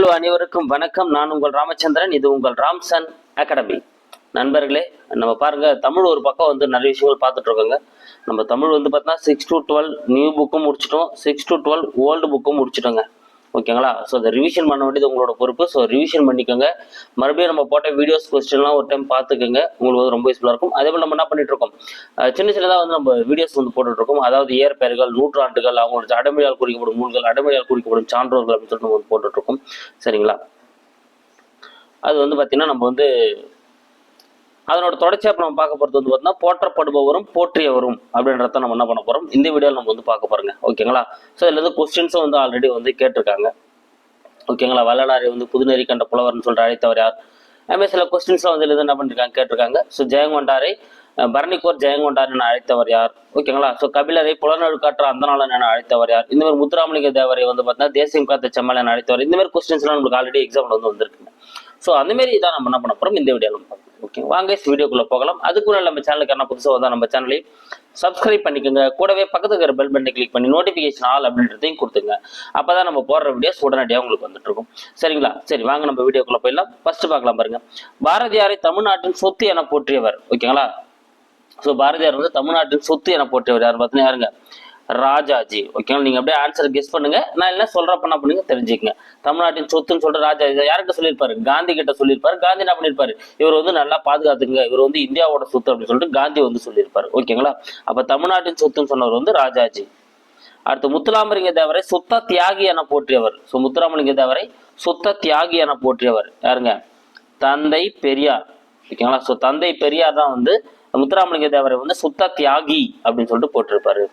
Hello அனைவருக்கும் வணக்கம். நான் உங்கள் ராமச்சந்திரன். இது உங்கள் ராம்சன் அகாடமி. நண்பர்களே நம்ம பாருங்க தமிழ் ஒரு பக்கம் வந்து நிறைய விஷயங்கள் பார்த்துட்டு இருக்கோங்க நம்ம தமிழ் வந்து பார்த்தீங்கன்னா சிக்ஸ் டு டுவெல் நியூ புக்கும் முடிச்சிட்டோம். சிக்ஸ் டு டுவெல் ஓல்டு புக்கும் முடிச்சிட்டோங்க. ஓகேங்களா? ஸோ அதை ரிவிஷன் பண்ண வேண்டியது உங்களோட பொறுப்பு. ஸோ ரிவிஷன் பண்ணிக்கோங்க. மறுபடியும் நம்ம போட்ட வீடியோஸ் கொஸ்டின்லாம் ஒரு டைம் பார்த்துக்கோங்க. உங்களுக்கு வந்து ரொம்ப யூஸ்ஃபுல்லாக இருக்கும். அதே போல் நம்ம என்ன பண்ணிட்டு இருக்கோம்? சின்ன சின்னதாக வந்து நம்ம வீடியோஸ் வந்து போட்டுட்ருக்கோம் அதாவது இயற்பெயர்கள் நூற்றாண்டுகள் அவங்களோட அடமொழியால் குறிக்கப்படும் நூல்கள் அடமொழியால் குறிக்கப்படும் சான்றோர்கள் அப்படின்னு சொல்லிட்டு நம்ம வந்து போட்டுட்ருக்கோம் சரிங்களா? அது வந்து பார்த்திங்கன்னா நம்ம வந்து அதனோட தொடர்ச்சியாக இப்போ நம்ம பார்க்க போகிறது வந்து பார்த்தீங்கன்னா போற்றப்படுபவரும் போற்றியவரும் அப்படின்றத நம்ம என்ன பண்ண போகிறோம் இந்த வீடியோவில் நம்ம வந்து பார்க்க போகிறோங்க ஓகேங்களா? ஸோ இதில் வந்து கொஸ்டின்ஸும் வந்து ஆல்ரெடி வந்து கேட்டிருக்காங்க. ஓகேங்களா? வள்ளலாரை வந்து புதுநெறி கண்ட புலவர்னு சொல்லிட்டு அழைத்தவர் யார்? அதுமாதிரி சில கொஸ்டின்ஸ்லாம் வந்து என்ன பண்ணிருக்காங்க கேட்டிருக்காங்க. ஸோ ஜெயங்கொண்டாரை பரணிக்கோர் ஜெயங்கொண்டார் என அழைத்தவர் யார்? ஓகேங்களா? ஸோ கபிலரை புலனொழுக்காற்ற அந்தநாளன் என அழைத்தவர் யார்? இந்த மாதிரி முத்துராமலிங்க தேவரை வந்து பார்த்தீங்கன்னா தேசியம் காத்த செம்மல் என அழைத்தவர். இந்த மாதிரி கொஸ்டின்ஸ்லாம் நம்மளுக்கு ஆல்ரெடி எக்ஸாம்ல வந்து வந்திருக்குங்க. ஸோ அந்த மாதிரி இதான் நம்ம என்ன பண்ண போகிறோம் இந்த வீடியோவில் ஓகே வாங்க வீடியோக்குள்ளே போகலாம். அதுக்குள்ளே நம்ம சேனலுக்கு என்ன புதுசாக வந்தால் நம்ம சேனலையும் சப்ஸ்கிரைப் பண்ணிக்கோங்க. கூடவே பக்கத்துக்கு இருக்கிற பெல் பட்டனை கிளிக் பண்ணி நோட்டிஃபிகேஷன் ஆல் அப்படின்றதையும் கொடுத்துங்க அப்பதான் நம்ம போடுற வீடியோஸ் உடனடியாக உங்களுக்கு வந்துட்டுருக்கும் சரிங்களா? சரி வாங்க நம்ம வீடியோக்குள்ளே போயிடலாம். ஃபர்ஸ்ட் பார்க்கலாம் பாருங்க. பாரதியாரை தமிழ்நாட்டின் சொத்து என போற்றியவர். ஓகேங்களா ஸோ பாரதியார் வந்து தமிழ்நாட்டின் சொத்து என போற்றியவர் யார்? பார்த்தீங்கன்னா யாருங்க? ராஜாஜி. ஓகேங்களா நீங்க அப்படியே ஆன்சர் கெஸ் பண்ணுங்க. நான் என்ன சொல்றப்ப என்ன பண்ணுங்க தெரிஞ்சுக்கங்க. தமிழ்நாட்டின் சொத்துன்னு சொல்ற ராஜாஜி யார்கிட்ட சொல்லியிருப்பாரு? காந்தி கிட்ட சொல்லியிருப்பாரு. காந்தி என்ன பண்ணியிருப்பாரு? இவர் வந்து நல்லா பாதுகாத்துங்க இவர் வந்து இந்தியாவோட சொத்து அப்படின்னு சொல்லிட்டு காந்தி வந்து சொல்லியிருப்பாரு. ஓகேங்களா அப்ப தமிழ்நாட்டின் சொத்துன்னு சொன்னவர் வந்து ராஜாஜி. அடுத்து முத்துராமலிங்க தேவரை சுத்த தியாகி என போற்றியவர். ஸோ முத்துராமலிங்க தேவரை சுத்த தியாகி என போற்றியவர். யாருங்க? தந்தை பெரியார். ஓகேங்களா ஸோ தந்தை பெரியார் தான் வந்து முத்துராமலிங்க தேவரை வந்து சுத்த தியாகி அப்படின்னு சொல்லிட்டு போட்டிருப்பாரு.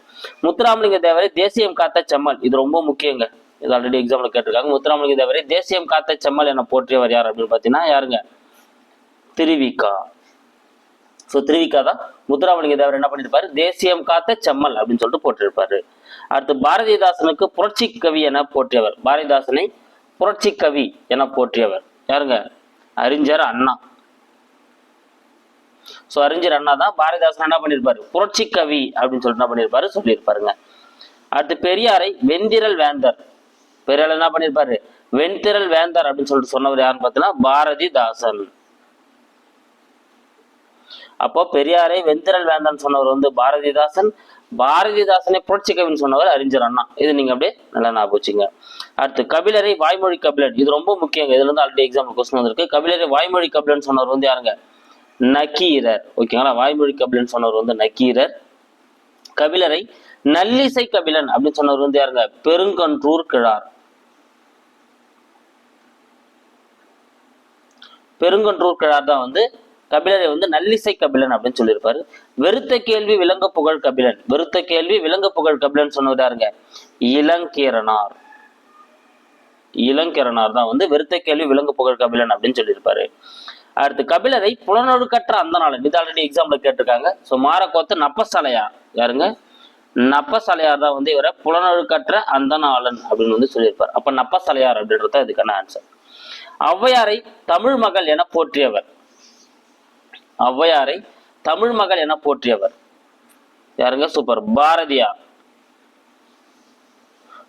முத்துராமலிங்க தேவரை தேசியம் காத்த செம்மல். இது ரொம்ப முக்கியங்க. இது ஆல்ரெடி எக்ஸாம்ல கேட்டிருக்காங்க. முத்துராமலிங்க தேவரை தேசியம் காத்த செம்மல் என போற்றியவர் யார் அப்படின்னு பாத்தீங்கன்னா யாருங்க? திருவிக்கா. ஸோ திருவிக்கா தான் முத்துராமலிங்க தேவர் என்ன பண்ணியிருப்பாரு தேசியம் காத்த செம்மல் அப்படின்னு சொல்லிட்டு போட்டிருப்பாரு. அடுத்து பாரதிதாசனுக்கு புரட்சி கவி என போற்றியவர். பாரதிதாசனை புரட்சி கவி என போற்றியவர். யாருங்க? அறிஞர் அண்ணா. ஸோ அறிஞர் அண்ணா தான் பாரதிதாசன் என்ன பண்ணியிருப்பாரு புரட்சி கவி அப்படின்னு சொல்லிட்டு என்ன பண்ணியிருப்பாரு சொல்லியிருப்பாருங்க. அடுத்து பெரியாரை வெந்திரல் வேந்தர். பெரியார் என்ன பண்ணியிருப்பாரு வெண்திரல் வேந்தர் அப்படின்னு சொல்லிட்டு சொன்னவர் யாருன்னு பார்த்தீங்கன்னா பாரதிதாசன். அப்போ பெரியாரை வெந்திரல் வேந்தன் சொன்னவர் வந்து பாரதிதாசன். பாரதிதாசனை புரட்சி கவின்னு சொன்னவர் அறிஞர் அண்ணா. இது நீங்க அப்படியே நல்லா நான் போச்சுங்க அடுத்து கபிலரை வாய்மொழி கபிலன். இது ரொம்ப முக்கியங்க. இதுல இருந்து ஆல்ரெடி எக்ஸாம்பிள் கொஸ்டின் வந்திருக்கு. கபிலரை வாய்மொழி கபிலன் சொன்னவர் வந்து யாருங்க? நக்கீரர். ஓகேங்களா வாய்மொழி கபிலன் சொன்னவர் வந்து நக்கீரர். கபிலரை நல்லிசை கபிலன் அப்படின்னு சொன்னவர் வந்து யாருங்க? பெருங்கன்றூர் கிழார். பெருங்கன்றூர் கிழார் தான் வந்து கபிலரை வந்து நல்லிசை கபிலன் அப்படின்னு சொல்லியிருப்பாரு. வெறுத்த கேள்வி விலங்க புகழ் கபிலன். வெறுத்த கேள்வி விலங்க புகழ் கபிலன் சொன்னவர் யாருங்க? இளங்கீரனார் இளங்கீரனார் தான் வந்து வெறுத்த கேள்வி விலங்கு புகழ் கபிலன் அப்படின்னு சொல்லியிருப்பாரு. அடுத்து கபிலரை புலனொழுக்கற்ற அந்த நாளன் இது ஆல்ரெடி எக்ஸாம்பிள் கேட்டிருக்காங்க. ஸோ மாரக்கோத்து நப்பசலையார் யாருங்க? நப்பசலையார் தான் வந்து இவரை புலனொழுக்கற்ற அந்த நாளன் அப்படின்னு வந்து சொல்லியிருப்பார். அப்ப நப்பசலையார் அப்படின்றது இதுக்கான ஆன்சர் ஔவையாரை தமிழ் மகள் என போற்றியவர். ஔவையாரை தமிழ் மகள் என போற்றியவர். யாருங்க? சூப்பர் பாரதியார்.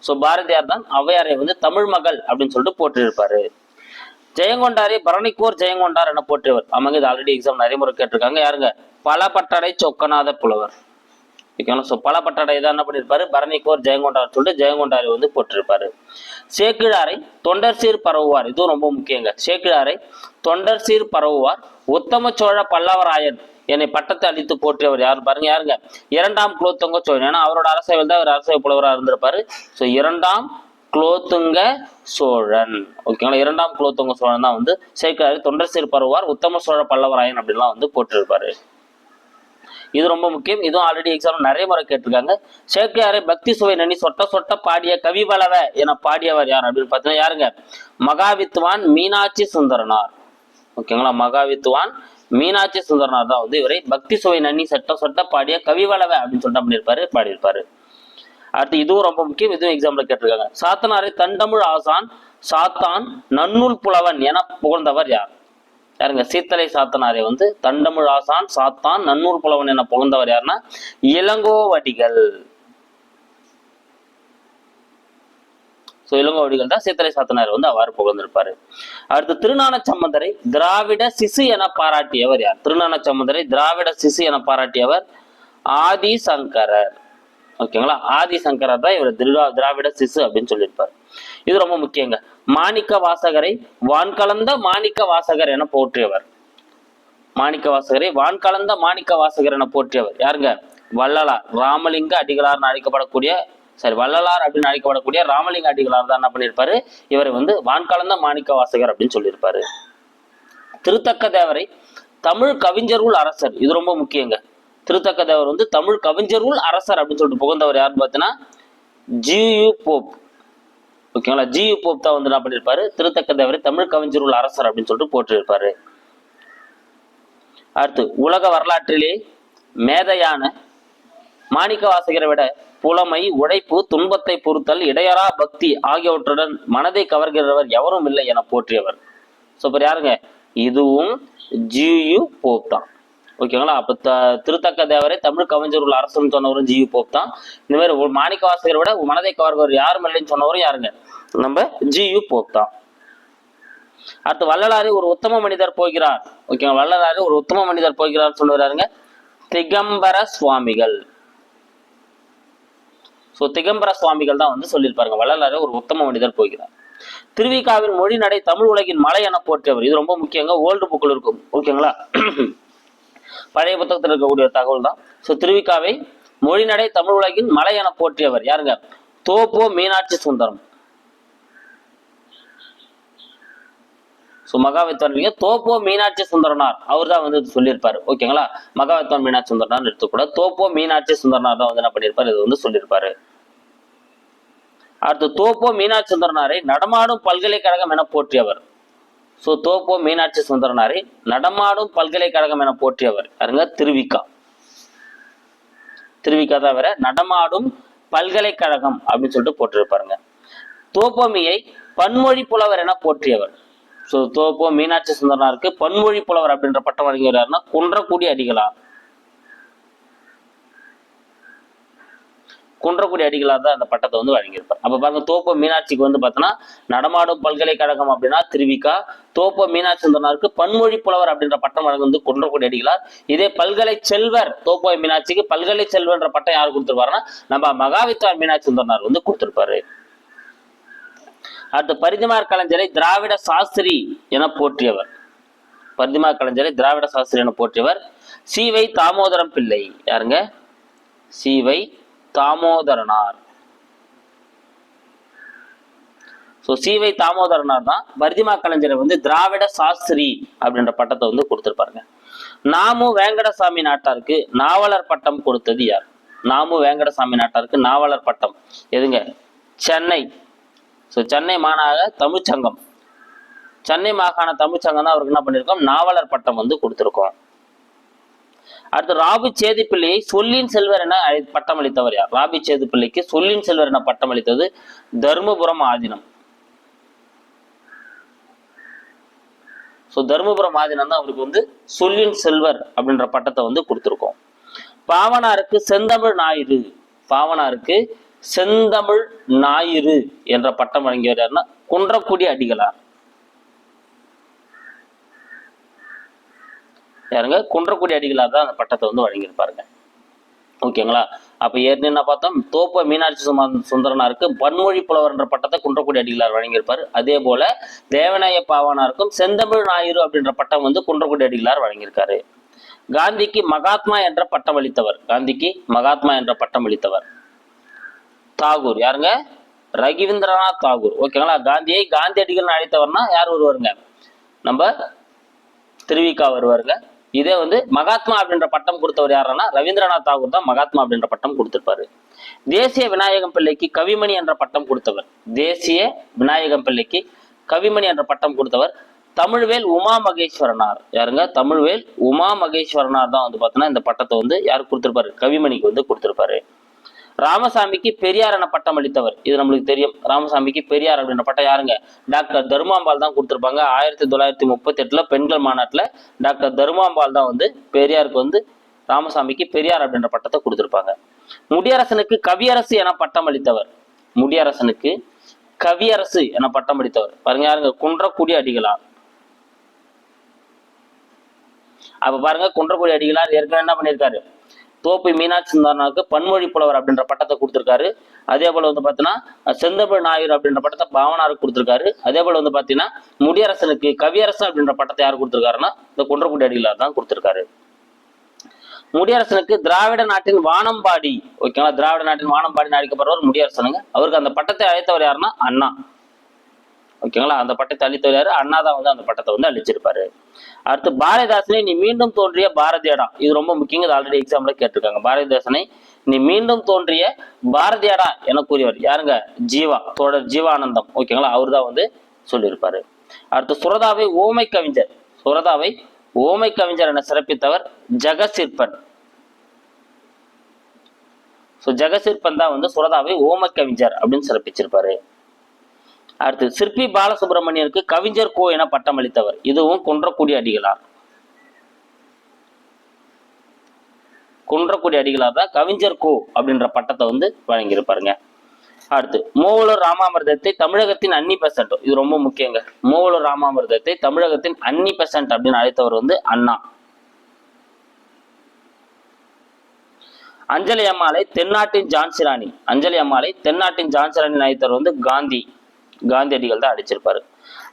ஸோ பாரதியார் தான் ஔவையாரை வந்து தமிழ் மகள் அப்படின்னு சொல்லிட்டு போற்றிருப்பாரு ஜெயங்கொண்டாரை பரணிக்கோர் ஜெயங்கொண்டார் என போற்றியவர். ஆமாங்க இது ஆல்ரெடி எக்ஸாம் நிறைய முறை கேட்டிருக்காங்க. யாருங்க? பல பட்டடை சொக்கநாத புலவர். ஓகேங்களா? ஸோ பலபட்டடை தான் என்ன பண்ணியிருப்பாரு? பரணிக்கோர் ஜெயங்கொண்டார் சொல்லிட்டு ஜெயங்கொண்டாரை வந்து போட்டிருப்பாரு சேக்கிழாரை தொண்டர் சீர் பரவுவார். இதுவும் ரொம்ப முக்கியங்க. சேக்கிழாரை தொண்டர் சீர் பரவுவார். உத்தம சோழ பல்லவராயன் என்னை பட்டத்தை அளித்து போற்றியவர் யார்? பாருங்க யாருங்க? இரண்டாம் குலோத்தங்க சோழன். ஏன்னா அவரோட அரசவையில் தான் அவர் அரசவை புலவராக இருந்திருப்பாரு. ஸோ இரண்டாம் குலோத்துங்க சோழன். ஓகேங்களா இரண்டாம் குலோத்துங்க சோழன் தான் வந்து சேக்கிழாரை தொண்டர் சிறுபருவார் உத்தம சோழ பல்லவராயன் அப்படின்லாம் வந்து போட்டிருப்பாரு. இது ரொம்ப முக்கியம். இதுவும் ஆல்ரெடி எக்ஸாம் நிறைய முறை கேட்டிருக்காங்க. சேக்கியாரை பக்தி சுவை நனி சொட்ட சொட்ட பாடிய கவி பலவ என பாடியவர் யார் அப்படின்னு பார்த்தீங்கன்னா யாருங்க? மகாவித்வான் மீனாட்சி சுந்தரனார். ஓகேங்களா மகாவித்வான் மீனாட்சி சுந்தரனார் தான் வந்து இவரை பக்தி சுவை நன்னி சட்ட சொட்ட பாடிய கவி வளவ அப்படின்னு சொல்லிட்டு பண்ணியிருப்பாரு பாடியிருப்பாரு. அடுத்து இதுவும் ரொம்ப முக்கியம் இதுவும் எக்ஸாம்பிள் கேட்டிருக்காங்க. சாத்தனாரை தண்டமிழ் ஆசான் சாத்தான் நன்னூல் புலவன் என புகழ்ந்தவர் யார்? யாருங்க? சீத்தலை சாத்தனாரை வந்து தண்டமிழ் ஆசான் சாத்தான் நன்னூல் புலவன் என புகழ்ந்தவர் யாருன்னா இளங்கோவடிகள். ஸோ இளங்கோவடிகள் தான் சீத்தலை சாத்தனார் வந்து அவ்வாறு புகழ்ந்திருப்பாரு. அடுத்து திருநான சம்பந்தரை திராவிட சிசு என பாராட்டியவர் யார்? திருநான சம்பந்தரை திராவிட சிசு என பாராட்டியவர் ஆதி சங்கரர் ஓகேங்களா ஆதிசங்கரர் தான் இவர் திருடா திராவிட சிசு அப்படின்னு சொல்லியிருப்பார். இது ரொம்ப முக்கியங்க. மாணிக்க வாசகரை வான்கலந்த மாணிக்க வாசகர் என போற்றியவர். மாணிக்க வாசகரை வான்கலந்த மாணிக்க வாசகர் என போற்றியவர். யாருங்க? வள்ளலார். ராமலிங்க அடிகளார்னு அழைக்கப்படக்கூடிய சரி வள்ளலார் அப்படின்னு அழைக்கப்படக்கூடிய ராமலிங்க அடிகளார் தான் என்ன பண்ணியிருப்பாரு? இவரை வந்து வான்கலந்த மாணிக்க வாசகர் அப்படின்னு சொல்லியிருப்பாரு. திருத்தக்க தேவரை தமிழ் கவிஞருள் அரசர். இது ரொம்ப முக்கியங்க. திருத்தக்கதேவர் வந்து தமிழ் கவிஞருள் அரசர் அப்படின்னு சொல்லிட்டு புகழ்ந்தவர் யாருன்னு பார்த்தீங்கன்னா ஜியு போப். ஓகேங்களா ஜியு போப் தான் வந்து என்ன பண்ணியிருப்பாரு திருத்தக்கதேவரை தமிழ் கவிஞருள் அரசர் அப்படின்னு சொல்லிட்டு போட்டிருப்பாரு அடுத்து உலக வரலாற்றிலே மேதையான மாணிக்க வாசகரை விட புலமை உழைப்பு துன்பத்தை பொறுத்தல் இடையறா பக்தி ஆகியவற்றுடன் மனதை கவர்கிறவர் எவரும் இல்லை என போற்றியவர். சூப்பர் யாருங்க? இதுவும் ஜியு போப் தான். ஓகேங்களா? அப்போ த திருத்தக்க தேவரே தமிழ் கவிஞர் உள்ள அரசன் சொன்னவரும் ஜியு போப் தான். இந்த மாதிரி ஒரு மாணிக்க வாசகரை விட மனதை கவர்வர் யாரும் இல்லைன்னு சொன்னவரும் யாருங்க? நம்ம ஜியு போப் தான். அடுத்து வள்ளலாறு ஒரு உத்தம மனிதர் போகிறார். ஓகேங்களா? வள்ளலாறு ஒரு உத்தம மனிதர் போகிறார் சொல்லுறாருங்க திகம்பர சுவாமிகள். ஸோ திகம்பர சுவாமிகள் தான் வந்து சொல்லியிருப்பாருங்க. வள்ளலாறு ஒரு உத்தம மனிதர் போகிறார். திருவிக்காவின் மொழி நடை தமிழ் உலகின் மலை என போற்றியவர். இது ரொம்ப முக்கியங்க. ஓல்டு புக்கில் இருக்கும். ஓகேங்களா? பழைய புத்தகத்தில் இருக்கக்கூடிய ஒரு தகவல் தான். ஸோ திருவிக்காவை மொழிநடை தமிழ் உலகின் மலை என போற்றியவர் யாருங்க? தோப்போ மீனாட்சி சுந்தரம். ஸோ மகாவித்வான் தோப்போ மீனாட்சி சுந்தரனார். அவர் தான் வந்து சொல்லியிருப்பாரு. ஓகேங்களா மகாவித்வான் மீனாட்சி சுந்தரனார் எடுத்துக்கூட தோப்போ மீனாட்சி சுந்தரனார் தான் வந்து என்ன பண்ணியிருப்பாரு? இது வந்து சொல்லியிருப்பாரு. அடுத்து தோப்போ மீனாட்சி சுந்தரனாரை நடமாடும் பல்கலைக்கழகம் என போற்றியவர். ஸோ தோப்போ மீனாட்சி சுந்தரனாரை நடமாடும் பல்கலைக்கழகம் என போற்றியவர் பாருங்க திருவிக்கா திருவிக்கா தவிர நடமாடும் பல்கலைக்கழகம் அப்படின்னு சொல்லிட்டு போட்டிருப்பாருங்க தோப்போமியை பன்மொழி புலவர் என போற்றியவர் ஸோ தோப்போ மீனாட்சி சுந்தரனாருக்கு பன்மொழி புலவர் அப்படின்ற பட்டம் வழங்கியவர் யாருன்னா குன்றக்குடி அடிகளாம் குன்றக்குடி அடிகளார் தான் அந்த பட்டத்தை வந்து வழங்கியிருப்பார். அப்ப பாருங்க தோப்ப மீனாட்சிக்கு வந்து பார்த்தோன்னா நடமாடும் பல்கலைக்கழகம் அப்படின்னா திருவிக்கா தோப்ப மீனாட்சி சுந்தரனாருக்கு பன்மொழி புலவர் அப்படின்ற பட்டம் வழங்குவது குன்றக்குடி அடிகளார். இதே பல்கலை செல்வர் தோப்போ மீனாட்சிக்கு பல்கலை செல்வர்ன்ற பட்டம் யார் கொடுத்துருப்பாருன்னா நம்ம மகாவித்வார் மீனாட்சி சுந்தரனார் வந்து கொடுத்துருப்பாரு. அடுத்து பரிதிமார் கலைஞரை திராவிட சாஸ்திரி என போற்றியவர். பரிதிமார் கலைஞரை திராவிட சாஸ்திரி என போற்றியவர். சீவை தாமோதரம் பிள்ளை. யாருங்க? சீவை தாமோதரனார். ஸோ சீவை தாமோதரனார் தான் பர்திமா கலைஞரை வந்து திராவிட சாஸ்திரி அப்படின்ற பட்டத்தை வந்து கொடுத்துருப்பாருங்க. நாமு வேங்கடசாமி நாட்டாருக்கு நாவலர் பட்டம் கொடுத்தது யார்? நாமு வேங்கடசாமி நாட்டாருக்கு நாவலர் பட்டம். எதுங்க? சென்னை. ஸோ சென்னை மாநகர தமிழ்ச்சங்கம் சென்னை மாகாண தமிழ்ச்சங்கம் தான் அவருக்கு என்ன பண்ணியிருக்கோம்? நாவலர் பட்டம் வந்து கொடுத்துருக்கோம். அடுத்து ராபி சேதுப்பிள்ளையை சொல்லின் செல்வர் என பட்டம் அளித்தவர் யார்? ராபி சேதுப்பிள்ளைக்கு சொல்லின் செல்வர் என பட்டம் அளித்தது தருமபுரம் ஆதீனம். ஸோ தருமபுரம் ஆதீனம் தான் அவருக்கு வந்து சொல்லின் செல்வர் அப்படின்ற பட்டத்தை வந்து கொடுத்துருக்கோம். பாவனாருக்கு செந்தமிழ் ஞாயிறு. பாவனாருக்கு செந்தமிழ் ஞாயிறு என்ற பட்டம் வழங்கியவர் யாருன்னா குன்றக்குடி அடிகளார். யாருங்க? குன்றக்குடி அடிகளார் தான் அந்த பட்டத்தை வந்து வழங்கியிருப்பாருங்க. ஓகேங்களா? அப்போ ஏற்கனவே என்ன பார்த்தோம்? தோப்ப மீனாட்சி சும- சுந்தரனாருக்கு பன்மொழி புலவர் என்ற பட்டத்தை குன்றக்குடி அடிகளார் வழங்கியிருப்பார். அதே போல தேவநாய பாவானாருக்கும் செந்தமிழ் நாயுரு அப்படின்ற பட்டம் வந்து குன்றக்குடி அடிகளார் வழங்கியிருக்காரு. காந்திக்கு மகாத்மா என்ற பட்டம் அளித்தவர். காந்திக்கு மகாத்மா என்ற பட்டம் அளித்தவர். தாகூர். யாருங்க? ரகிவிந்திரநாத் தாகூர். ஓகேங்களா? காந்தியை காந்தியடிகள் அழைத்தவர்னா யார் வருவாருங்க நம்ம திருவிக்கா வருவாருங்க. இதே வந்து மகாத்மா அப்படின்ற பட்டம் கொடுத்தவர் யாருன்னா ரவீந்திரநாத் தாகூர் தான் மகாத்மா அப்படின்ற பட்டம் கொடுத்திருப்பாரு. தேசிய விநாயகம் பிள்ளைக்கு கவிமணி என்ற பட்டம் கொடுத்தவர். தேசிய விநாயகம் பிள்ளைக்கு கவிமணி என்ற பட்டம் கொடுத்தவர் தமிழ்வேல் உமா மகேஸ்வரனார். யாருங்க? தமிழ்வேல் உமா மகேஸ்வரனார் தான் வந்து பார்த்தோன்னா இந்த பட்டத்தை வந்து யாருக்கு கொடுத்திருப்பாரு? கவிமணிக்கு வந்து கொடுத்திருப்பாரு. ராமசாமிக்கு பெரியார் என பட்டம் அளித்தவர். இது நம்மளுக்கு தெரியும். ராமசாமிக்கு பெரியார் அப்படின்ற பட்டம் யாருங்க? டாக்டர் தருமாம்பாள் தான் கொடுத்துருப்பாங்க. ஆயிரத்தி தொள்ளாயிரத்தி முப்பத்தி எட்டுல பெண்கள் மாநாட்டில் டாக்டர் தருமாம்பாள் தான் வந்து பெரியாருக்கு வந்து ராமசாமிக்கு பெரியார் அப்படின்ற பட்டத்தை கொடுத்துருப்பாங்க. முடியரசனுக்கு கவியரசு என பட்டம் அளித்தவர். முடியரசனுக்கு கவியரசு என பட்டம் அளித்தவர். பாருங்க யாருங்க? குன்றக்குடி அடிகளார். அப்ப பாருங்க குன்றக்குடி அடிகளார் ஏற்கனவே என்ன பண்ணியிருக்காரு? தோப்பு மீனாட்சி சுந்தரனாருக்கு பன்மொழி புலவர் அப்படின்ற பட்டத்தை கொடுத்திருக்காரு. அதே போல வந்து பாத்தீங்கன்னா செந்தமிழ் நாயர் அப்படின்ற பட்டத்தை பாவனாருக்கு கொடுத்திருக்காரு. அதே போல வந்து பாத்தீங்கன்னா முடியரசனுக்கு கவியரசன் அப்படின்ற பட்டத்தை யார் கொடுத்திருக்காருன்னா இந்த குன்றக்குடி அடிகளார் தான் கொடுத்துருக்காரு. முடியரசனுக்கு திராவிட நாட்டின் வானம்பாடி ஓகேங்களா? திராவிட நாட்டின் வானம்பாடி அழைக்கப்படுறவர் முடியரசனுங்க. அவருக்கு அந்த பட்டத்தை அழைத்தவர் யாருன்னா அண்ணா. ஓகேங்களா அந்த பட்டத்தை அழித்தவர் யாரு அண்ணா தான் வந்து அந்த பட்டத்தை வந்து அழிச்சிருப்பாரு. அடுத்து பாரதிதாசனை நீ மீண்டும் தோன்றிய பாரதியடா இது ரொம்ப முக்கியம் இது ஆல்ரெடி எக்ஸாம்ல கேட்டிருக்காங்க. பாரதிதாசனை நீ மீண்டும் தோன்றிய பாரதியாடா என கூறியவர். யாருங்க? ஜீவா. தோழர் ஜீவானந்தம். ஓகேங்களா அவர் தான் வந்து சொல்லியிருப்பாரு. அடுத்து சுரதாவை ஓமை கவிஞர். சுரதாவை ஓமை கவிஞர் என சிறப்பித்தவர் ஜெகசிற்பன். ஸோ ஜெகசிற்பன் தான் வந்து சுரதாவை ஓமை கவிஞர் அப்படின்னு சிறப்பிச்சிருப்பாரு. அடுத்து சிற்பி பாலசுப்ரமணியருக்கு கவிஞர் கோ என பட்டம் அளித்தவர். இதுவும் குன்றக்குடி அடிகளார். குன்றக்குடி அடிகளார் தான் கவிஞர் கோ அப்படின்ற பட்டத்தை வந்து வழங்கியிருப்பாருங்க. அடுத்து மூவலூர் ராமாமிர்தத்தை தமிழகத்தின் அன்னி பெசன்ட் இது ரொம்ப முக்கியங்க. மூவலூர் ராமாமிர்தத்தை தமிழகத்தின் அன்னி பெசன்ட் அப்படின்னு அழைத்தவர் வந்து அண்ணா. அஞ்சலி அம்மாளை தென்னாட்டின் ஜான்சிராணி அஞ்சலி அம்மாளை தென்னாட்டின் ஜான்சிராணி அழைத்தவர் வந்து காந்தி. காந்தியடிகள் தான் அடிச்சிருப்பாரு.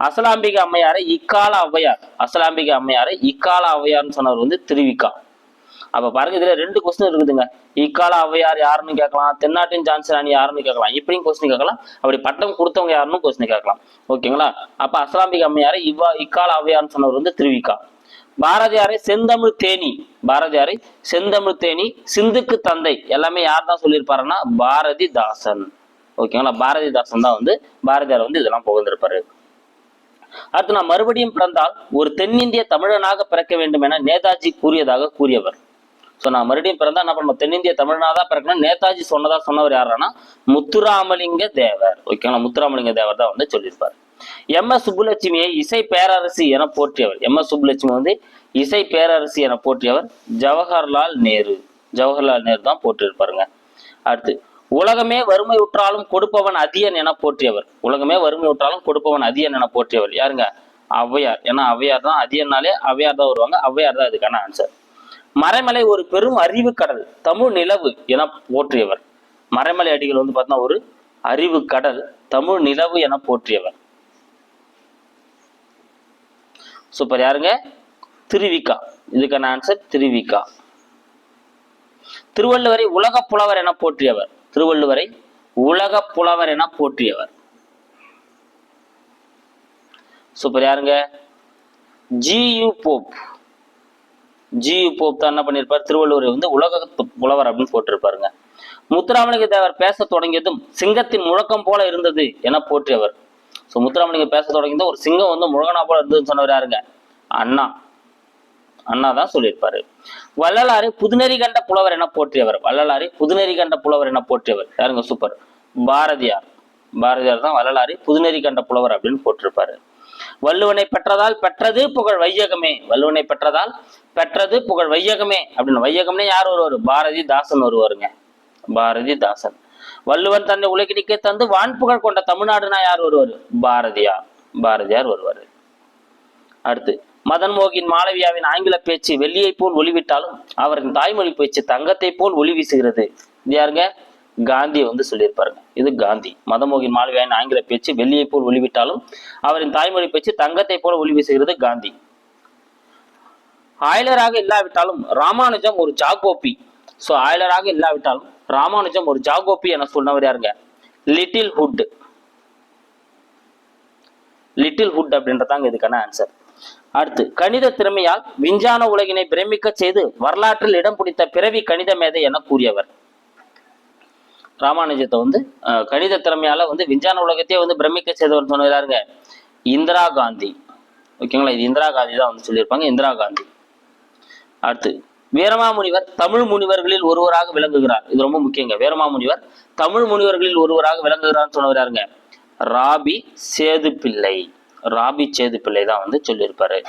அசலாம்பிகை அம்மையாரை இக்கால ஔவையார் அசலாம்பிகை அம்மையாரை இக்கால ஔவையார்னு சொன்னவர் வந்து திருவிக்கா. அப்ப பாருங்க இதுல ரெண்டு கொஸ்டின் இருக்குதுங்க. இக்கால ஔவையார் யாருன்னு கேட்கலாம் தென்னாட்டின் ஜான்சி ராணி யாருன்னு கேட்கலாம் இப்படியும் கொஸ்டின் கேட்கலாம் அப்படி பட்டம் கொடுத்தவங்க யாருன்னு கொஸ்டின் கேட்கலாம். ஓகேங்களா அப்ப அசலாம்பிகை அம்மையாரை இவ்வா இக்கால ஔவையார்னு சொன்னவர் வந்து திருவிக்கா. பாரதியாரை செந்தமிழ் தேனி பாரதியாரை செந்தமிழ் தேனி சிந்துக்கு தந்தை எல்லாமே யார் தான் சொல்லியிருப்பாருன்னா பாரதிதாசன். ஓகேங்களா பாரதிதாசன் தான் வந்து பாரதியார் வந்து இதெல்லாம் புகழ்ந்திருப்பாரு. அடுத்து நான் மறுபடியும் பிறந்தால் ஒரு தென்னிந்திய தமிழனாக பிறக்க வேண்டும் என நேதாஜி கூறியதாக கூறியவர். ஸோ நான் மறுபடியும் பிறந்தா என்ன பண்ணுவோம்? தென்னிந்திய தமிழனாக தான் பிறக்கணும். நேதாஜி சொன்னதா சொன்னவர் யாருன்னா முத்துராமலிங்க தேவர். ஓகேங்களா முத்துராமலிங்க தேவர் தான் வந்து சொல்லியிருப்பார். எம். எஸ். சுப்புலட்சுமியை இசை பேரரசி என போற்றியவர். எம். எஸ். சுப்புலட்சுமி வந்து இசை பேரரசி என போற்றியவர் ஜவஹர்லால் நேரு. ஜவஹர்லால் நேரு தான் போற்றிருப்பாருங்க. அடுத்து உலகமே வறுமை உற்றாலும் கொடுப்பவன் அதியன் என போற்றியவர். உலகமே வறுமை உற்றாலும் கொடுப்பவன் அதியன் என போற்றியவர். யாருங்க? ஔவையார். ஏன்னா ஔவையார் தான் அதியன்னாலே ஔவையார் தான் வருவாங்க. ஔவையார் தான் இதுக்கான ஆன்சர் மறைமலை ஒரு பெரும் அறிவு கடல் தமிழ் நிலவு என போற்றியவர். மறைமலை அடிகள் வந்து பார்த்தீங்கன்னா ஒரு அறிவு கடல் தமிழ் நிலவு என போற்றியவர். சூப்பர் யாருங்க? திருவிக்கா. இதுக்கான ஆன்சர் திருவிக்கா. திருவள்ளுவரை உலக புலவர் என போற்றியவர். திருவள்ளுவரை உலக புலவர் என போற்றியவர். சூப்பர். யாருங்க? G U. ஜியு போப் தான் என்ன பண்ணியிருப்பார் திருவள்ளுவரை வந்து உலக புலவர் அப்படின்னு போட்டிருப்பாருங்க. முத்துராமலிங்க தேவர் பேச தொடங்கியதும் சிங்கத்தின் முழக்கம் போல இருந்தது என போற்றியவர். ஸோ முத்துராமலிங்க பேச தொடங்கியதும் ஒரு சிங்கம் வந்து முழங்கனா போல இருந்ததுன்னு சொன்னவர் யாருங்க? அண்ணா. அண்ணா தான் சொல்லியிருப்பாரு. வள்ளலாரை புதுநெறி கண்ட புலவர் என போற்றியவர். வள்ளலாரை புதுநெறி கண்ட புலவர் என போற்றியவர். யாருங்க சூப்பர் பாரதியார். பாரதியார் தான் வள்ளலாரை புதுநெறி கண்ட புலவர் அப்படின்னு போட்டிருப்பாரு. வள்ளுவனை பெற்றதால் பெற்றது புகழ் வையகமே. வள்ளுவனை பெற்றதால் பெற்றது புகழ் வையகமே. அப்படின்னு வையகம்னே யார் ஒருவர்? பாரதிதாசன் ஒருவருங்க. பாரதிதாசன். வள்ளுவன் தன்னை உலகினிக்கே தந்து வான்புகழ் கொண்ட தமிழ்நாடுனா யார் ஒருவர்? பாரதியார். பாரதியார் ஒருவர். அடுத்து மதன் மோகின் மாளவியாவின் ஆங்கில பேச்சு வெள்ளியை போல் ஒளிவிட்டாலும் அவரின் தாய்மொழி பேச்சு தங்கத்தை போல் ஒளி வீசுகிறது. இது யாருங்க? காந்தி வந்து சொல்லியிருப்பாருங்க. இது காந்தி. மதமோகின் மாளவியாவின் ஆங்கில பேச்சு வெள்ளியை போல் ஒளிவிட்டாலும் அவரின் தாய்மொழி பேச்சு தங்கத்தை போல ஒளி வீசுகிறது காந்தி. ஆயிலராக இல்லாவிட்டாலும் ராமானுஜம் ஒரு ஜாகோபி. ஸோ ஆயிலராக இல்லாவிட்டாலும் ராமானுஜம் ஒரு ஜாகோபி என சொன்னவர் யாருங்க? Little hood. லிட்டில் ஹுட் அப்படின்றதாங்க இதுக்கான ஆன்சர் அடுத்து கணித திறமையால் விஞ்ஞான உலகினை பிரமிக்க செய்து வரலாற்றில் இடம் பிடித்த பிறவி கணித மேதை என கூறியவர். ராமானுஜத்தை வந்து கணித திறமையால வந்து விஞ்ஞான உலகத்தையே வந்து பிரமிக்க செய்தவர் சொன்னதாருங்க இந்திரா காந்தி. ஓகேங்களா இது இந்திரா காந்தி தான் வந்து சொல்லியிருப்பாங்க. இந்திரா காந்தி. அடுத்து வீரமாமுனிவர் தமிழ் முனிவர்களில் ஒருவராக விளங்குகிறார். இது ரொம்ப முக்கியங்க. வீரமாமுனிவர் தமிழ் முனிவர்களில் ஒருவராக விளங்குகிறார்னு சொன்னவர் யாருங்க? ராபி சேது பிள்ளை ராபி சேது பிள்ளை தான் வந்து சொல்லியிருப்பாரு.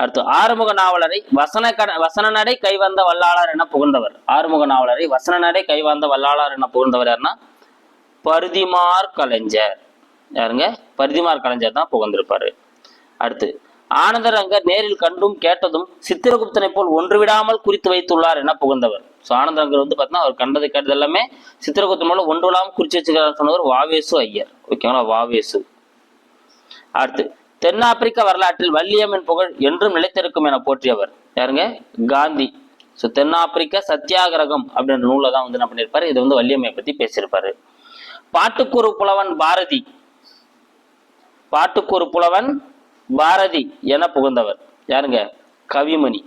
அடுத்து ஆறுமுக நாவலரை வசன கட வசன நடை கைவந்த வல்லாளர் என புகழ்ந்தவர். ஆறுமுக நாவலரை வசன நடை கைவந்த வல்லாளர் என புகழ்ந்தவர் யாருன்னா? பருதிமார் கலைஞர். யாருங்க? பருதிமார் கலைஞர் தான் புகழ்ந்திருப்பாரு. அடுத்து ஆனந்தரங்கர் நேரில் கண்டும் கேட்டதும் சித்திரகுப்தனை போல் ஒன்று விடாமல் குறித்து வைத்துள்ளார் என புகழ்ந்தவர். ஸோ ஆனந்தரங்கர் வந்து பார்த்தீங்கன்னா அவர் கண்டது கேட்டது எல்லாமே சித்திரகுப்தன் போல ஒன்று விடாமல் குறித்து வச்சுக்கிறார் சொன்னவர் வாவேசு ஐயர். ஓகேங்களா? வாவேசு. அடுத்து தென்னாப்பிரிக்க வரலாற்றில் வள்ளியம்மன் புகழ் என்றும் நிலைத்திருக்கும் என போற்றியவர். யாருங்க? காந்தி. ஸோ தென்னாப்பிரிக்க சத்தியாகிரகம் அப்படின்ற நூலை தான் வந்து என்ன பண்ணியிருப்பாரு இது வந்து வள்ளியம்மையை பத்தி பேசியிருப்பாரு. பாட்டுக்கூறு புலவன் பாரதி. பாட்டுக்கூறு புலவன் பாரதி என புகழ்ந்தவர். யாருங்க? கவிமணி.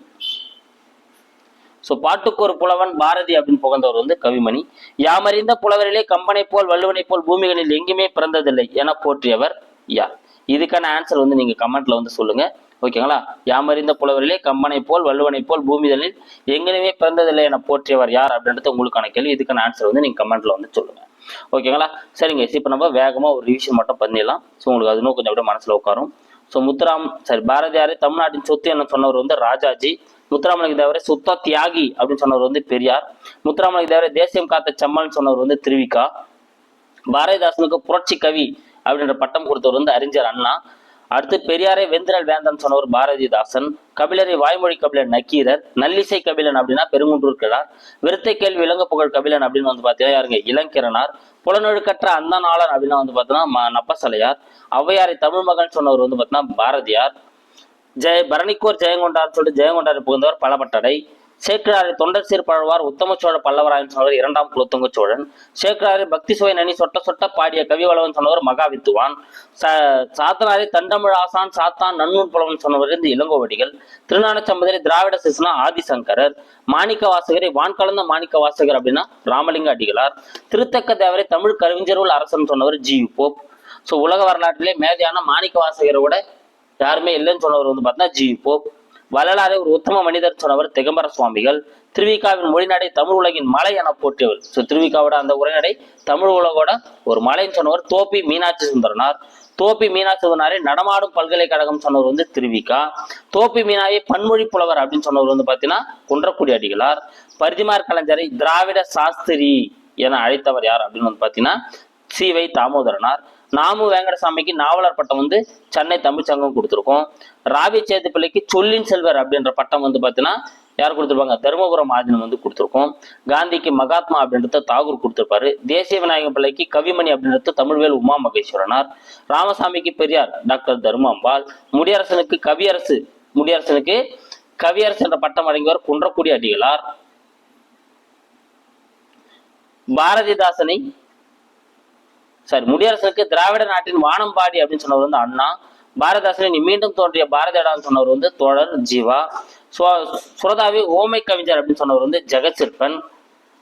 ஸோ பாட்டுக்கு புலவன் பாரதி அப்படின்னு புகழ்ந்தவர் வந்து கவிமணி. யாமறிந்த புலவரிலே கம்பனை போல் வள்ளுவனை போல் பூமிகளில் எங்குமே பிறந்ததில்லை என போற்றியவர் யார்? இதுக்கான ஆன்சர் வந்து நீங்கள் கமெண்ட்ல வந்து சொல்லுங்க. ஓகேங்களா யாமறிந்த புலவரிலே கம்பனை போல் வள்ளுவனை போல் பூமிதலில் எங்கேயுமே பிறந்ததில்லை என போற்றியவர் யார் அப்படின்றது உங்களுக்கான கேள்வி. இதுக்கான ஆன்சர் வந்து நீங்கள் கமெண்ட்ல வந்து சொல்லுங்க. ஓகேங்களா சரிங்க. இப்போ நம்ம வேகமாக ஒரு ரிவிஷன் மட்டும் பண்ணிடலாம். ஸோ உங்களுக்கு அது இன்னும் கொஞ்சம் அப்படியே மனசில் உட்காரும். ஸோ முத்துராம் சரி பாரதியார் தமிழ்நாட்டின் சொத்து என்ன சொன்னவர் வந்து ராஜாஜி. முத்துராமலிங்க தேவரை சுத்த தியாகி அப்படின்னு சொன்னவர் வந்து பெரியார். முத்துராமலிங்க தேவரை தேசியம் காத்த செம்மல்னு சொன்னவர் வந்து திருவிக்கா. பாரதிதாசனுக்கு புரட்சி கவி அப்படின்ற பட்டம் கொடுத்தவர் வந்து அறிஞர் அண்ணா. அடுத்து பெரியாரை வெந்திரல் வேந்தன் சொன்னவர் பாரதிதாசன் கபிலரை வாய்மொழி கபிலன் நக்கீரர் நல்லிசை கபிலன் அப்படின்னா பெருங்குன்றூர் கிழார் விருத்தை கேள்வி விலங்கு புகழ் கபிலன் அப்படின்னு வந்து பார்த்தீங்கன்னா யாருங்க? இளங்கிரனார் புலனொழுக்கற்ற அந்த நாளன் அப்படின்னா வந்து பார்த்தீங்கன்னா நப்பசலையார் ஔவையாரை தமிழ் மகன் சொன்னவர் வந்து பார்த்தீங்கன்னா பாரதியார் ஜெய பரணிக்கோர் ஜெயங்கொண்டார் சொல்லிட்டு ஜெயங்கொண்டாரை புகுந்தவர் பலபட்டடை சேக்கிராரி தொண்டர் சீர் பழவார் உத்தம சோழ பல்லவராயன் சொன்னவர் இரண்டாம் குலத்துங்க சோழன். சேக்கிராரி பக்தி சுவை நனி சொட்ட சொட்ட பாடிய கவிவளவன் சொன்னவர் மகாவித்துவான். ச சாத்தனாரை தண்டமிழ் ஆசான் சாத்தான் நன்னூல் புலவன் சொன்னவர் இந்த இளங்கோவடிகள். திருநான சம்பதரை திராவிட சிசுனா ஆதிசங்கரர். மாணிக்க வாசகரை வான் கலந்த மாணிக்க வாசகர் அப்படின்னா ராமலிங்க அடிகளார். திருத்தக்க தேவரை தமிழ் கவிஞருள் அரசன் சொன்னவர் ஜி யு போப். ஸோ உலக வரலாற்றிலே மேதையான மாணிக்க வாசகரை விட யாருமே இல்லைன்னு சொன்னவர் வந்து பார்த்தா ஜி யு போப். வள்ளலாரை ஒரு உத்தம மனிதர் சொன்னவர் திகம்பர சுவாமிகள். திருவிக்காவின் மொழிநடை தமிழ் உலகின் மலை என போற்றியவர். ஸோ திருவிக்காவோட அந்த உரைநடை தமிழ் உலகோட ஒரு மலைன்னு சொன்னவர் தோப்பி மீனாட்சி சுந்தரனார். தோப்பி மீனாட்சி சுந்தரனாரை நடமாடும் பல்கலைக்கழகம் சொன்னவர் வந்து திருவிக்கா. தோப்பி மீனாயை பன்மொழி புலவர் அப்படின்னு சொன்னவர் வந்து பார்த்தீங்கன்னா குன்றக்குடி அடிகளார். பரிதிமார் கலைஞரை திராவிட சாஸ்திரி என அழைத்தவர் யார் அப்படின்னு வந்து பார்த்தீங்கன்னா சி வை தாமோதரனார். நாமு வேங்கடசாமிக்கு நாவலர் பட்டம் வந்து சென்னை தமிழ்ச்சங்கம் கொடுத்துருக்கோம். ராவி சேது சொல்லின் செல்வர் அப்படின்ற பட்டம் வந்து பார்த்தீங்கன்னா யார் கொடுத்துருப்பாங்க? தருமபுரம் ஆதினம் வந்து கொடுத்துருக்கோம். காந்திக்கு மகாத்மா அப்படின்றத தாகூர் கொடுத்துருப்பாரு. தேசிய விநாயகம் பிள்ளைக்கு கவிமணி அப்படின்றது தமிழ்வேல் உமா மகேஸ்வரனார். ராமசாமிக்கு பெரியார் டாக்டர் தர்மாம்பாள். முடியரசனுக்கு கவியரசு முடியரசனுக்கு கவியரசு என்ற பட்டம் அடங்கியவர் குன்றக்குடி அடிகளார். பாரதிதாசனை சாரி முடியரசனுக்கு திராவிட நாட்டின் வானம்பாடி அப்படின்னு சொன்னவர் வந்து அண்ணா. பாரதாசனின் நீ மீண்டும் தோன்றிய பாரதியடான்னு சொன்னவர் வந்து தோழர் ஜீவா. சு- சுரதாவி ஓமை கவிஞர் அப்படின்னு சொன்னவர் வந்து ஜெகச்சிற்பன்.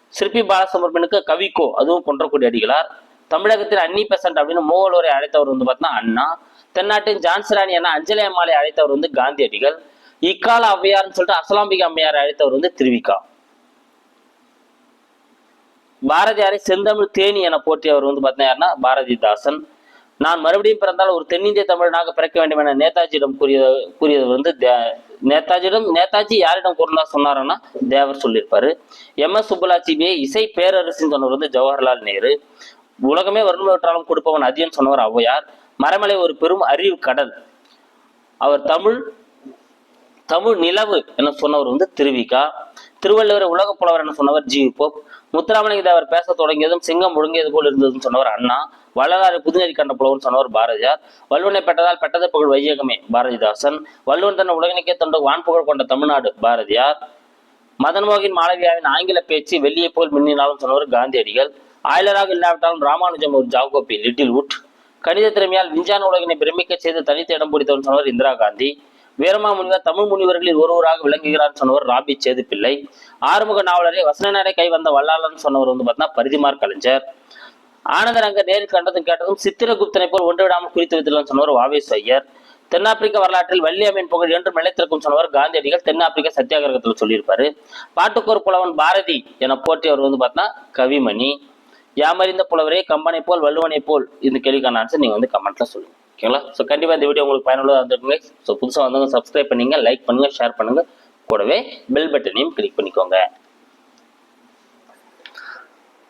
சிற்பி பாலசுப்ரமணியனுக்கு கவிக்கோ அதுவும் கொன்றக்கூடிய அடிகளார் தமிழகத்தில் அன்னி பெசன்ட் அப்படின்னு மூவலூரை அழைத்தவர் வந்து பார்த்தீங்கன்னா அண்ணா. தென்னாட்டின் ஜான்சிராணி என அஞ்சலி அம்மாளை அழைத்தவர் வந்து காந்தியடிகள். இக்கால ஔவையார்னு சொல்லிட்டு அசலாம்பிகா அம்மையாரை அழைத்தவர் வந்து திருவிக்கா. பாரதியாரை செந்தமிழ் தேனி என போற்றியவர் வந்து பார்த்தீங்கன்னா யாருன்னா பாரதிதாசன். நான் மறுபடியும் பிறந்தால் ஒரு தென்னிந்திய தமிழனாக பிறக்க வேண்டும் என நேதாஜியிடம் கூறிய கூறியது வந்து நேதாஜியிடம் நேதாஜி யாரிடம் கூறலாம் சொன்னாருன்னா தேவர் சொல்லியிருப்பாரு. எம் எஸ் சுப்புலாச்சிபியை இசை பேரரசின்னு சொன்னவர் வந்து ஜவஹர்லால் நேரு. உலகமே வறுமை கொடுப்பவன் அதியம் சொன்னவர் ஔவையார். மரமலை ஒரு பெரும் அறிவு கடல். அவர் தமிழ் தமிழ் நிலவு என சொன்னவர் வந்து திருவிகா. திருவள்ளுவர் உலக புலவர் என சொன்னவர் ஜி போப். முத்துராமலிங்க தேவர் பேச தொடங்கியதும் சிங்கம் முழுங்கியது போல் இருந்ததுன்னு சொன்னவர் அண்ணா. வள்ளலாறு புதுநெறி கண்ட புலவர்னு சொன்னவர் பாரதியார் வல்லுவனை பெற்றதால் பெற்றது புகழ் வையகமே பாரதிதாசன். வல்லுவன் தன் உலகினைக்கே தொண்டு வான் புகழ் கொண்ட தமிழ்நாடு பாரதியார். மதன்மோகின் மாளவியாவின் ஆங்கில பேச்சு வெள்ளியை போல் மின்னினாலும் சொன்னவர் காந்தியடிகள். ஆயிலராக இல்லாவிட்டாலும் ராமானுஜம் ஒரு ஜாகோபி லிட்டில் உட் கணித திறமையால் விஞ்ஞான உலகினை பிரமிக்க செய்து தனித்து இடம் பிடித்தவன் சொன்னவர் இந்திரா காந்தி. வீரமா முனிவர் தமிழ் முனிவர்களில் ஒருவராக விளங்குகிறார் சொன்னவர் ராபி சேது பிள்ளை ஆறுமுக நாவலரை வசனநடை கை வந்த வல்லாளன் சொன்னவர் வந்து பார்த்தீங்கன்னா பரிதிமார் கலைஞர். ஆனந்தரங்க அங்க நேரில் கண்டதும் கேட்டதும் சித்திரகுப்தனை போல் ஒன்று விடாமல் குறித்து வைத்துள்ளார் சொன்னவர் வாவேஸ் ஐயர். தென்னாப்பிரிக்க வரலாற்றில் வள்ளியம்மின் புகழ் என்றும் நிலைத்திருக்கும் சொன்னவர் காந்தியடிகள் தென்னாப்பிரிக்க சத்தியாகிரகத்தில் சொல்லியிருப்பாரு. பாட்டுக்கோர் புலவன் பாரதி என போற்றியவர் வந்து பார்த்தா கவிமணி. யாமறிந்த புலவரே கம்பனை போல் வள்ளுவனை போல் இந்த கேள்விக்கான ஆன்சர் நீங்க வந்து கமெண்ட்ல சொல்லுங்க. ஓகேங்களா ஸோ கண்டிப்பாக இந்த வீடியோ உங்களுக்கு பயனுள்ளதாக இருந்திருக்குங்க. ஸோ புதுசாக வந்தவங்க சப்ஸ்கிரைப் பண்ணிங்க லைக் பண்ணுங்க ஷேர் பண்ணுங்கள் கூடவே பெல் பட்டனையும் கிளிக் பண்ணிக்கோங்க.